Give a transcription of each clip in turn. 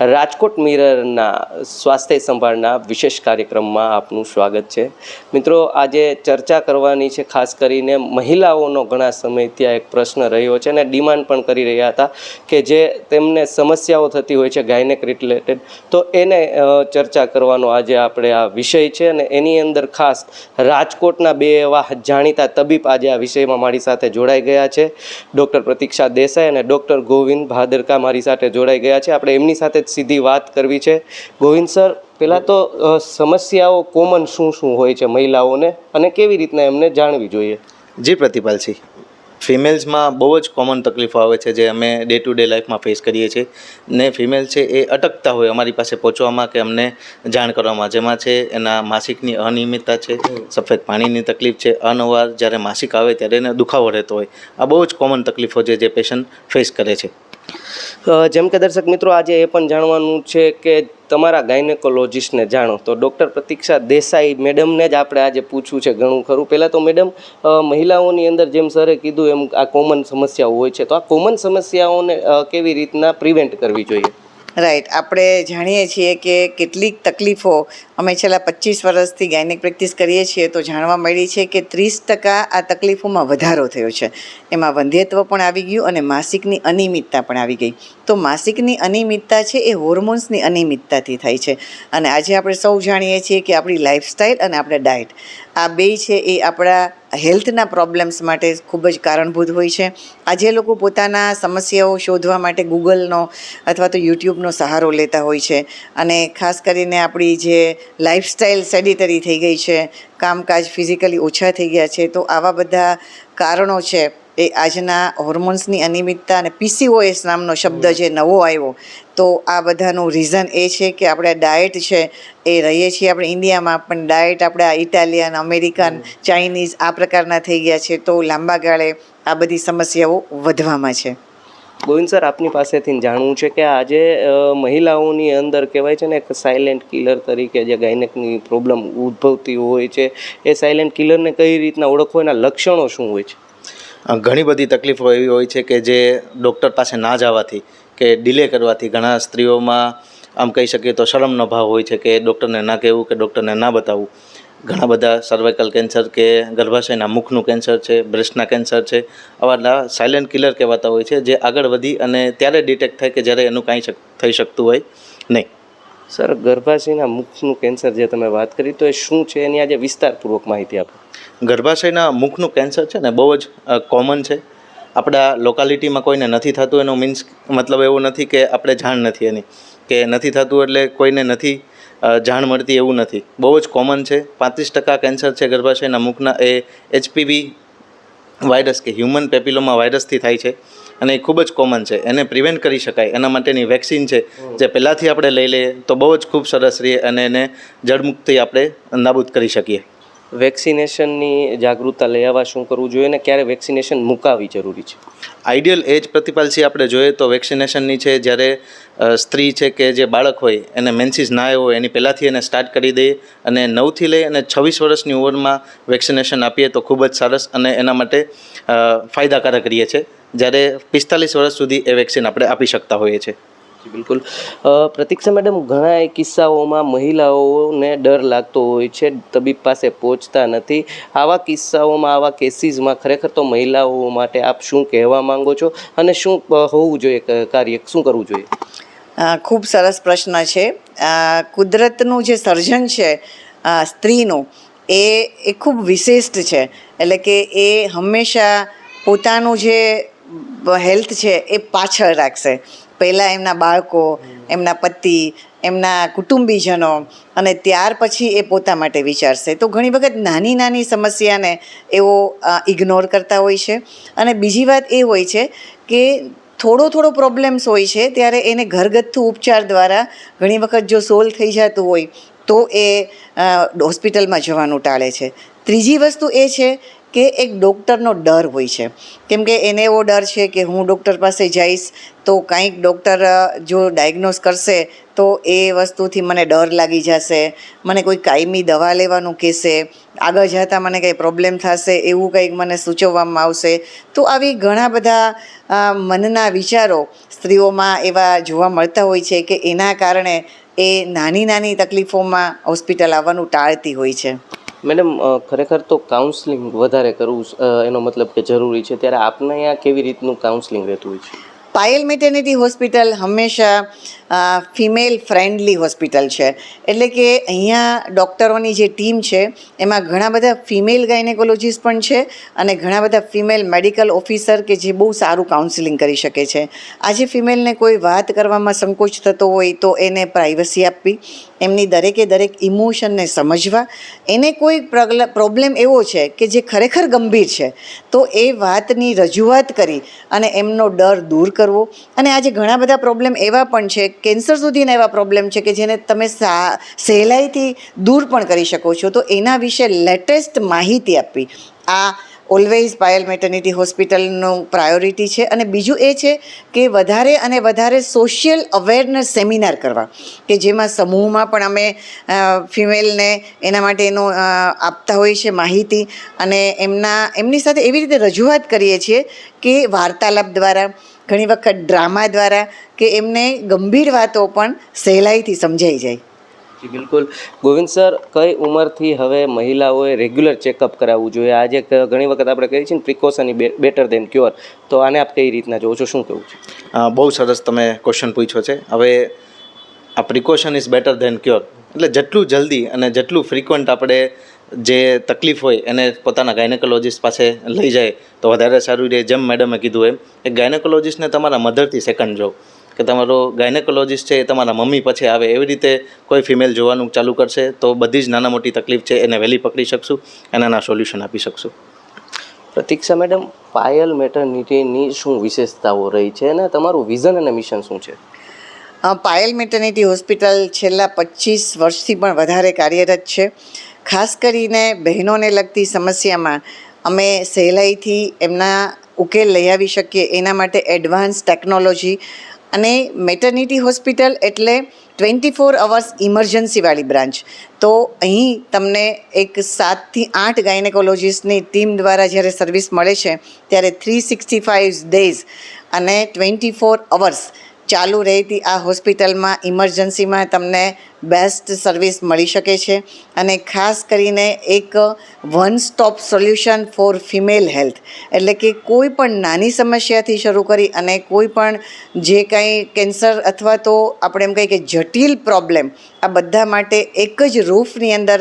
રાજકોટ મિરરના સ્વાસ્થ્ય સંભાળના વિશેષ કાર્યક્રમમાં આપનું સ્વાગત છે. મિત્રો, આજે ચર્ચા કરવાની છે ખાસ કરીને મહિલાઓનો ઘણા સમયથી આ એક પ્રશ્ન રહ્યો છે અને ડિમાન્ડ પણ કરી રહ્યા હતા કે જે તેમને સમસ્યાઓ થતી હોય છે ગાયનેક રિલેટેડ, તો એને ચર્ચા કરવાનો આજે આપણે આ વિષય છે અને એની અંદર ખાસ રાજકોટના બે એવા જાણીતા તબીબ આજે આ વિષયમાં મારી સાથે જોડાઈ ગયા છે. ડૉક્ટર પ્રતીક્ષા દેસાઈ અને ડૉક્ટર ગોવિંદ ભાદરકા મારી સાથે જોડાઈ ગયા છે. આપણે એમની સાથે જ સીધી વાત કરવી છે. ગોવિંદ સર, પહેલાં તો સમસ્યાઓ કોમન શું શું હોય છે મહિલાઓને અને કેવી રીતના એમને જાણવી જોઈએ? જી પ્રતિપાલસિંહ ફિમેલ્સમાં બહુ જ કોમન તકલીફો આવે છે જે અમે ડે ટુ ડે લાઈફમાં ફેસ કરીએ છીએ. ને ફિમેલ છે એ અટકતા હોય અમારી પાસે પહોંચવામાં કે અમને જાણ કરવામાં. જેમાં છે એના માસિકની અનિયમિતતા છે, સફેદ પાણીની તકલીફ છે અનવાર જ્યારે માસિક આવે ત્યારે એને દુખાવો રહેતો હોય. આ બહુ જ કોમન તકલીફો છે જે પેશન્ટ ફેસ કરે છે. જેમ કે દર્શક મિત્રો, આજે એ પણ જાણવાનું છે કે તમારા ગાયનેકોલોજિસ્ટને જાણો. તો ડૉક્ટર પ્રતીક્ષા દેસાઈ મેડમને જ આપણે આજે પૂછવું છે ઘણું ખરું. પહેલાં તો મેડમ મહિલાઓની અંદર જેમ સરે કીધું એમ આ કોમન સમસ્યાઓ હોય છે. તો આ કોમન સમસ્યાઓને કેવી રીતના પ્રિવેન્ટ કરવી જોઈએ? રાઈટ આપણે જાણીએ છીએ કે કેટલીક તકલીફો અમે છેલ્લા પચીસ વર્ષથી ગાયનિક પ્રેક્ટિસ કરીએ છીએ તો જાણવા મળી છે કે ત્રીસ ટકા આ તકલીફોમાં વધારો થયો છે. એમાં વંધ્યત્વ પણ આવી ગયું અને માસિકની અનિયમિતતા પણ આવી ગઈ. તો માસિકની અનિયમિતતા છે એ હોર્મોન્સની અનિયમિતતાથી થાય છે. અને આજે આપણે સૌ જાણીએ છીએ કે આપણી લાઇફસ્ટાઈલ અને આપણે ડાયટ આ બે છે એ આપણા હેલ્થના પ્રોબ્લેમ્સ માટે ખૂબ જ કારણભૂત હોય છે. આજે લોકો પોતાના સમસ્યાઓ શોધવા માટે ગૂગલનો અથવા તો યુટ્યુબનો સહારો લેતા હોય છે અને ખાસ કરીને આપણી જે લાઈફસ્ટાઈલ સેડિટરી થઈ ગઈ છે, કામકાજ ફિઝિકલી ઓછા થઈ ગયા છે, તો આવા બધા કારણો છે એ આજના હોર્મોન્સની અનિયમિતતા અને પીસીઓએસ નામનો શબ્દ જે નવો આવ્યો, તો આ બધાનું રીઝન એ છે કે આપણે ડાયટ છે એ રહીએ છીએ. આપણે ઇન્ડિયામાં પણ ડાયટ આપણે ઇટાલિયન અમેરિકન ચાઇનીઝ આ પ્રકારના થઈ ગયા છે, તો લાંબા ગાળે આ બધી સમસ્યાઓ વધવામાં છે. ગોવિંદ સર, આપની પાસેથી જાણવું છે કે આજે મહિલાઓની અંદર કહેવાય છે ને એક સાયલેન્ટ કિલર તરીકે જે ગાયનેકની પ્રોબ્લેમ ઉદ્ભવતી હોય છે, એ સાયલેન્ટ કિલરને કઈ રીતના ઓળખવાના લક્ષણો શું હોય છે? ઘણી બધી તકલીફો એવી હોય છે કે જે ડૉક્ટર પાસે ના જવાથી કે ડિલે કરવાથી ઘણા સ્ત્રીઓમાં આમ કહી શકીએ તો શરમનો ભાવ હોય છે કે ડૉક્ટરને ના કહેવું કે ડૉક્ટરને ના બતાવવું. ઘણા બધા સર્વાઇકલ કેન્સર કે ગર્ભાશયના મુખનું કેન્સર છે, બ્રેસ્ટના કેન્સર છે, આવા સાયલેન્ટ કિલર કહેવાતા હોય છે જે આગળ વધી અને ત્યારે ડિટેક્ટ થાય કે જ્યારે એનું કાંઈ થઈ શકતું હોય નહીં. સર, ગર્ભાશયના મુખનું કેન્સર જે તમે વાત કરી, તો એ શું છે? એની આજે વિસ્તારપૂર્વક માહિતી આપો. ગર્ભાશયના મુખનું કેન્સર છે ને, બહુ જ કોમન છે. આપણા લોકાલિટીમાં કોઈને નથી થતું, એનો મીન્સ મતલબ એવું નથી કે આપણે જાણ નથી એની. કે નથી થતું એટલે કોઈને નથી જાણ મળતી એવું નથી. બહુ જ કોમન છે. પાંત્રીસ ટકા કેન્સર છે ગર્ભાશયના મુખના, એ એચપીવી વાયરસ કે હ્યુમન પેપિલોમા વાયરસથી થાય છે. અને એ ખૂબ જ કોમન છે. એને પ્રિવેન્ટ કરી શકાય. એના માટેની વેક્સિન છે જે પહેલાંથી આપણે લઈ લઈએ તો બહુ જ ખૂબ સરસ રહે અને એને જળમુક્તિ આપણે નાબૂદ કરી શકીએ. વેક્સિનેશનની જાગૃતતા લઈ આવવા શું કરવું જોઈએ અને ક્યારે વેક્સિનેશન મુકાવવી જરૂરી છે? આઈડિયલ એજ પ્રતિપાલસી આપણે જોઈએ તો વેક્સિનેશનની છે જ્યારે સ્ત્રી છે કે જે બાળક હોય એને મેન્સિસ ના આવ્યો હોય એની પહેલાંથી એને સ્ટાર્ટ કરી દઈએ અને નવથી લઈ અને છવ્વીસ વર્ષની ઉંમરમાં વેક્સિનેશન આપીએ તો ખૂબ જ સરસ અને એના માટે ફાયદાકારક રહીએ છે. જ્યારે પિસ્તાલીસ વર્ષ સુધી એ વેક્સિન આપણે આપી શકતા હોઈએ છીએ. બિલકુલ. પ્રતીક્ષા મેડમ ઘણા એ કિસ્સાઓમાં મહિલાઓને ડર લાગતો હોય છે તબીબ પાસે પહોંચતા નથી. આવા કિસ્સાઓમાં આવા કેસીસમાં ખરેખર તો મહિલાઓ માટે આપ શું કહેવા માંગો છો? અને શું હોવું જોઈએ કાર્ય? શું કરવું જોઈએ? ખૂબ સરસ પ્રશ્ન છે. કુદરતનું જે સર્જન છે સ્ત્રીનું એ એ ખૂબ વિશિષ્ટ છે. એટલે કે એ હંમેશા પોતાનું જે હેલ્થ છે એ પાછળ રાખશે. પહેલાં એમના બાળકો, એમના પતિ, એમના કુટુંબીજનો અને ત્યાર પછી એ પોતા માટે વિચારશે. તો ઘણી વખત નાની નાની સમસ્યાને એઓ ઇગ્નોર કરતા હોય છે. અને બીજી વાત એ હોય છે કે થોડો થોડો પ્રોબ્લેમ્સ હોય છે ત્યારે એને ઘરગથ્થુ ઉપચાર દ્વારા ઘણી વખત જો સોલ્વ થઈ જતું હોય તો એ હોસ્પિટલમાં જવાનું ટાળે છે. ત્રીજી વસ્તુ એ છે કે એક ડૉક્ટરનો ડર હોય છે. કેમ કે એને એવો ડર છે કે હું ડૉક્ટર પાસે જઈશ તો કંઈક ડૉક્ટર જો ડાયગ્નોસ કરશે તો એ વસ્તુથી મને ડર લાગી જશે. મને કોઈ કાયમી દવા લેવાનું કહેશે. આગળ જતાં મને કંઈ પ્રોબ્લેમ થશે એવું કંઈક મને સૂચવવામાં આવશે. તો આવી ઘણા બધા મનના વિચારો સ્ત્રીઓમાં એવા જોવા મળતા હોય છે કે એના કારણે એ નાની નાની તકલીફોમાં હોસ્પિટલ આવવાનું ટાળતી હોય છે. મેડમ ખરેખર તો કાઉન્સલિંગ વધારે કરવું એનો મતલબ કે જરૂરી છે. ત્યારે આપને અહીંયા કેવી રીતનું કાઉન્સલિંગ રહેતું હોય છે? પાયલ મેટર્નિટી હોસ્પિટલ હંમેશા ફિમેલ ફ્રેન્ડલી હોસ્પિટલ છે. એટલે કે અહીંયા ડૉક્ટરોની જે ટીમ છે, એમાં ઘણા બધા ફિમેલ ગાયનેકોલોજીસ્ટ પણ છે અને ઘણા બધા ફિમેલ મેડિકલ ઓફિસર કે જે બહુ સારું કાઉન્સિલિંગ કરી શકે છે. આજે ફિમેલને કોઈ વાત કરવામાં સંકોચ થતો હોય તો એને પ્રાઇવસી આપવી, એમની દરેકે દરેક ઇમોશનને સમજવા. એને કોઈ પ્રોબ્લેમ એવો છે કે જે ખરેખર ગંભીર છે. તો એ વાતની રજૂઆત કરી અને એમનો ડર દૂર કરવો અને આજે ઘણા બધા પ્રોબ્લેમ એવા પણ છે કેન્સર સુધીના એવા પ્રોબ્લેમ છે કે જેને તમે સા સહેલાઈથી દૂર પણ કરી શકો છો. તો એના વિશે લેટેસ્ટ માહિતી આપવી. આ ઓલવેઝ પાયલ મેટર્નિટી હોસ્પિટલનું પ્રાયોરિટી છે. અને બીજું એ છે કે વધારે અને વધારે સોશિયલ અવેરનેસ સેમિનાર કરવા. કે જેમાં સમૂહમાં પણ અમે ફિમેલને એના માટેનું અ, આપતા હોઈએ છીએ માહિતી. અને એમના એમની સાથે એવી રીતે રજૂઆત કરીએ છીએ કે વાર્તાલાપ દ્વારા ઘણી વખત ડ્રામા દ્વારા કે એમને ગંભીર વાતો પણ સહેલાઈથી સમજાઈ જાય. જી બિલકુલ. ગોવિંદ સર કઈ ઉંમરથી હવે મહિલાઓએ રેગ્યુલર ચેકઅપ કરાવવું જોઈએ? આજે ઘણી વખત આપણે કહીએ છીએ ને પ્રિકોશન બેટર દેન ક્યોર તો આને આપ કઈ રીતના જોવો છો? શું કહેવું છે? બહુ સરસ તમે ક્વેશ્ચન પૂછ્યો છે. હવે આ precaution is better than cure એટલે જેટલું જલ્દી અને જેટલું ફ્રિકવન્ટ આપણે જે તકલીફ હોય એને પોતાના ગાયનેકોલોજીસ્ટ પાસે લઈ જાય તો વધારે સારું રહે. જેમ મેડમે કીધું એમ એ ગાયનેકોલોજીસ્ટને તમારા મધરથી સેકન્ડ જો કે તમારો ગાયનેકોલોજીસ્ટ છે એ તમારા મમ્મી પછી આવે. એવી રીતે કોઈ ફિમેલ જોવાનું ચાલુ કરશે તો બધી જ નાના મોટી તકલીફ છે એને વહેલી પકડી શકશું અને એના સોલ્યુશન આપી શકશું. પ્રતીક્ષા મેડમ પાયલ મેટર્નિટીની શું વિશેષતાઓ રહી છે અને તમારું વિઝન અને મિશન શું છે? પાયલ મેટર્નિટી હોસ્પિટલ છેલ્લા પચીસ વર્ષથી પણ વધારે કાર્યરત છે. ખાસ કરીને બહેનોને લગતી સમસ્યામાં અમે સહેલાઈથી એમના ઉકેલ લઈ આવી શકીએ. એના માટે એડવાન્સ ટેકનોલોજી અને મેટર્નિટી હોસ્પિટલ એટલે ટ્વેન્ટી ફોર અવર્સ ઇમરજન્સીવાળી બ્રાન્ચ. તો અહીં તમને એક સાતથી આઠ ગાયનેકોલોજીસ્ટની ટીમ દ્વારા જ્યારે સર્વિસ મળે છે, ત્યારે થ્રી સિક્સટી ફાઇવ ડેઝ અને ટ્વેન્ટી ફોર અવર્સ ચાલુ રહેતી આ હોસ્પિટલમાં ઇમરજન્સીમાં તમને બેસ્ટ સર્વિસ મળી શકે છે અને ખાસ કરીને એક one stop solution for female health. એટલે કે કોઈ પણ નાની સમસ્યાથી શરૂ કરી અને કોઈ પણ જે કાંઈ કેન્સર અથવા તો આપણે એમ કહીએ કે જટિલ પ્રોબ્લેમ, આ બધા માટે એક જ રૂફની અંદર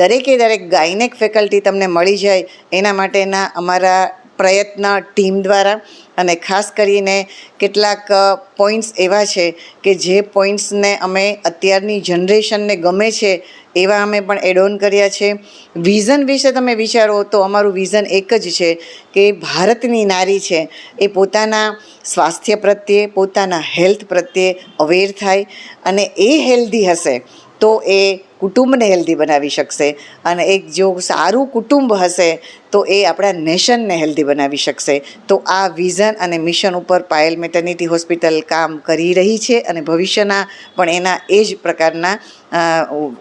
દરેકે દરેક ગાયનેક ફેકલ્ટી તમને મળી જાય. એના માટેના અમારા પ્રયત્ન ટીમ દ્વારા અને ખાસ કરીને કેટલાક પોઈન્ટ્સ એવા છે કે જે પોઈન્ટ્સને અમે અત્યારની જનરેશનને ગમે છે એવા અમે પણ એડ ઓન કર્યા છે. વિઝન વિશે તમે વિચારો તો અમારું વિઝન એક જ છે કે ભારતની નારી છે એ પોતાના સ્વાસ્થ્ય પ્રત્યે, પોતાના હેલ્થ પ્રત્યે અવેર થાય અને એ હેલ્ધી હશે તો એ કુટુંબને હેલ્ધી બનાવી શકશે અને એક જો સારું કુટુંબ હશે તો એ આપણા નેશનને હેલ્ધી બનાવી શકશે. તો આ વિઝન અને મિશન ઉપર પાયલ મેટર્નિટી હોસ્પિટલ કામ કરી રહી છે અને ભવિષ્યના પણ એના એ જ પ્રકારના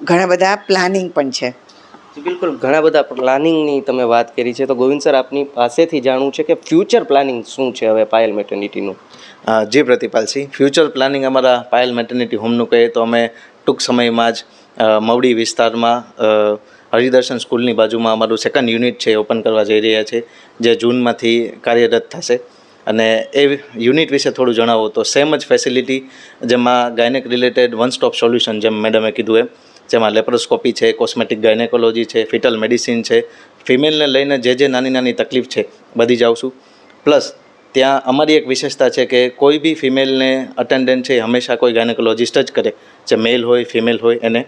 ઘણા બધા પ્લાનિંગ પણ છે. બિલકુલ. ઘણા બધા પ્લાનિંગની તમે વાત કરી છે. તો ગોવિંદ સર આપની પાસેથી જાણવું છે કે ફ્યુચર પ્લાનિંગ શું છે હવે પાયલ મેટર્નિટીનું જી પ્રતિપાલસિંહ ફ્યુચર પ્લાનિંગ અમારા પાયલ મેટર્નિટી હોમનું કહીએ તો અમે ટૂંક સમયમાં જ મવડી વિસ્તારમાં હરિદર્શન સ્કૂલની બાજુમાં અમારું સેકન્ડ યુનિટ છે ઓપન કરવા જઈ રહ્યા છે, જે જૂનમાંથી કાર્યરત થશે. અને એ યુનિટ વિશે થોડું જણાવો તો સેમ જ ફેસિલિટી જેમાં gynaec related one stop solution જેમ મેડમે કીધું એમ, જેમાં લેપ્રોસ્કોપી છે કોસ્મેટિક ગાયનેકોલોજી છે ફિટલ મેડિસિન છે. ફિમેલને લઈને જે જે નાની નાની તકલીફ છે, બધી જ આવશું. પ્લસ ત્યાં અમારી એક વિશેષતા છે કે કોઈ બી ફિમેલને અટેન્ડન્ટ છે હંમેશા કોઈ ગાયનેકોલોજીસ્ટ જ કરે. જે મેલ હોય ફિમેલ હોય એને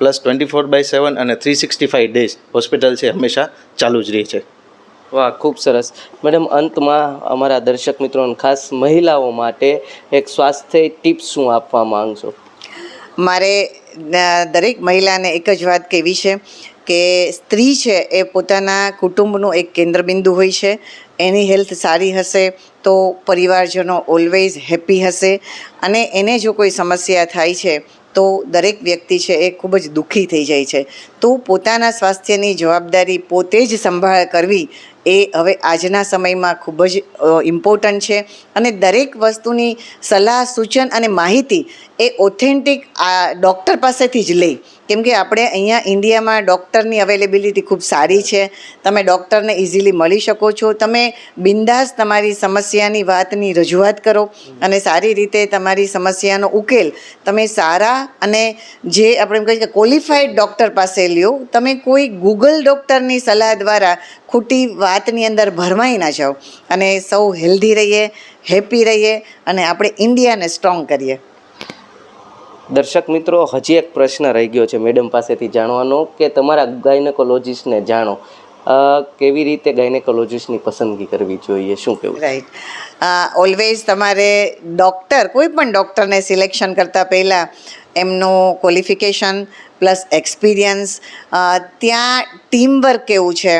plus twenty four by seven અને three sixty five days hospital છે હંમેશા ચાલુ જ રહે છે. વાહ ખૂબ સરસ. મેડમ અંતમાં અમારા દર્શક મિત્રોને ખાસ મહિલાઓ માટે એક સ્વાસ્થ્ય ટિપ્સ શું આપવા માંગશો મારે દરેક મહિલાને એક જ વાત કહેવી છે કે સ્ત્રી છે એ પોતાના કુટુંબનું એક કેન્દ્રબિંદુ હોય છે. એની હેલ્થ સારી હશે તો પરિવારજનો ઓલવેઝ હેપી હશે અને એને જો કોઈ સમસ્યા થાય છે તો દરેક વ્યક્તિ છે એ ખૂબ જ દુઃખી થઈ જાય છે. તો પોતાના સ્વાસ્થ્યની જવાબદારી પોતે જ સંભાળ કરવી એ હવે આજના સમયમાં ખૂબ જ ઇમ્પોર્ટન્ટ છે. અને દરેક વસ્તુની સલાહ, સૂચન અને માહિતી એ ઓથેન્ટિક આ ડૉક્ટર પાસેથી જ લે. કેમ કે આપણે અહીંયા ઇન્ડિયામાં ડૉક્ટરની અવેલેબિલિટી ખૂબ સારી છે. તમે ડૉક્ટરને ઇઝીલી મળી શકો છો. તમે બિંદાસ તમારી સમસ્યાની વાતની રજૂઆત કરો અને સારી રીતે તમારી સમસ્યાનો ઉકેલ તમે સારા અને જે આપણે એમ કહીએ કે ક્વોલિફાઈડ ડૉક્ટર પાસે લ્યો. તમે કોઈ ગૂગલ ડૉક્ટરની સલાહ દ્વારા ખોટી વાતની અંદર ભરમાઈ ના જાઓ. અને સૌ હેલ્ધી રહીએ હેપી રહીએ અને આપણે ઇન્ડિયાને સ્ટ્રોંગ કરીએ. દર્શક મિત્રો, હજી એક પ્રશ્ન રહી ગયો છે મેડમ પાસેથી જાણવાનો કે તમારા ગાયનેકોલોજીસ્ટને જાણો. કેવી રીતે ગાયનેકોલોજીસ્ટની પસંદગી કરવી જોઈએ? શું કહેવું રાઈટ ઓલવેઝ તમારે ડૉક્ટર કોઈ પણ ડૉક્ટરને સિલેક્શન કરતાં પહેલાં એમનું ક્વોલિફિકેશન પ્લસ એક્સપિરિયન્સ ત્યાં ટીમવર્ક કેવું છે?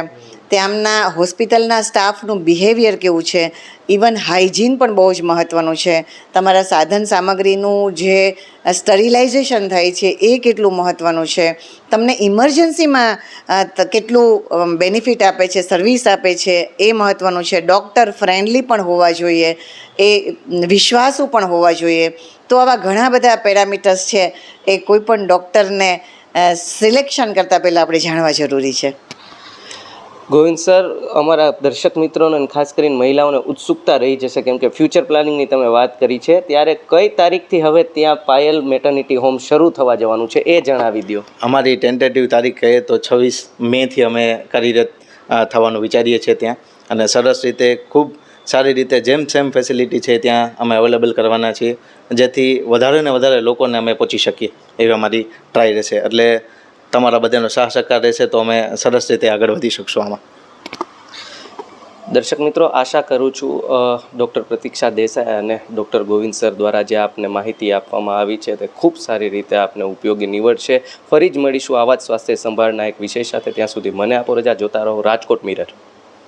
ત્યાંના હોસ્પિટલના સ્ટાફનું બિહેવિયર કેવું છે? ઇવન હાઇજીન પણ બહુ જ મહત્ત્વનું છે. તમારા સાધન સામગ્રીનું જે સ્ટરિલાઇઝેશન થાય છે, એ કેટલું મહત્ત્વનું છે? તમને ઇમરજન્સીમાં કેટલું બેનિફિટ આપે છે સર્વિસ આપે છે, એ મહત્ત્વનું છે. ડૉક્ટર ફ્રેન્ડલી પણ હોવા જોઈએ. એ વિશ્વાસુ પણ હોવા જોઈએ. તો આવા ઘણા બધા પેરામીટર્સ છે. એ કોઈ પણ ડૉક્ટરને સિલેક્શન કરતાં પહેલાં આપણે જાણવા જરૂરી છે. ગોવિંદ સર, અમારા દર્શક મિત્રોને ખાસ કરીને મહિલાઓને ઉત્સુકતા રહી જશે, કેમ કે ફ્યુચર પ્લાનિંગની તમે વાત કરી છે. ત્યારે કઈ તારીખથી હવે ત્યાં પાયલ મેટર્નિટી હોમ શરૂ થવા જવાનું છે એ જણાવી દો અમારી ટેન્ટેટિવ તારીખ કહીએ તો છવ્વીસ મેથી અમે કાર્યરત થવાનું વિચારીએ છીએ ત્યાં. અને સરસ રીતે ખૂબ સારી રીતે જેમ સેમ ફેસિલિટી છે ત્યાં અમે અવેલેબલ કરવાના છીએ, જેથી વધારે ને વધારે લોકોને અમે પહોંચી શકીએ એવી અમારી ટ્રાય રહેશે. એટલે તમારા બધાનો સાહ સહકાર રહેશે તો અમે સરસ રીતે આગળ વધી શકશું આમાં. દર્શક મિત્રો, આશા કરું છું ડૉક્ટર પ્રતીક્ષા દેસાઈ અને ડૉક્ટર ગોવિંદ સર દ્વારા જે આપને માહિતી આપવામાં આવી છે તે ખૂબ સારી રીતે આપને ઉપયોગી નીવડશે. ફરી જ મળીશું આવા જ સ્વાસ્થ્ય સંભાળના એક વિષય સાથે. ત્યાં સુધી મને આપો રજા. જોતા રહો રાજકોટ મિરર.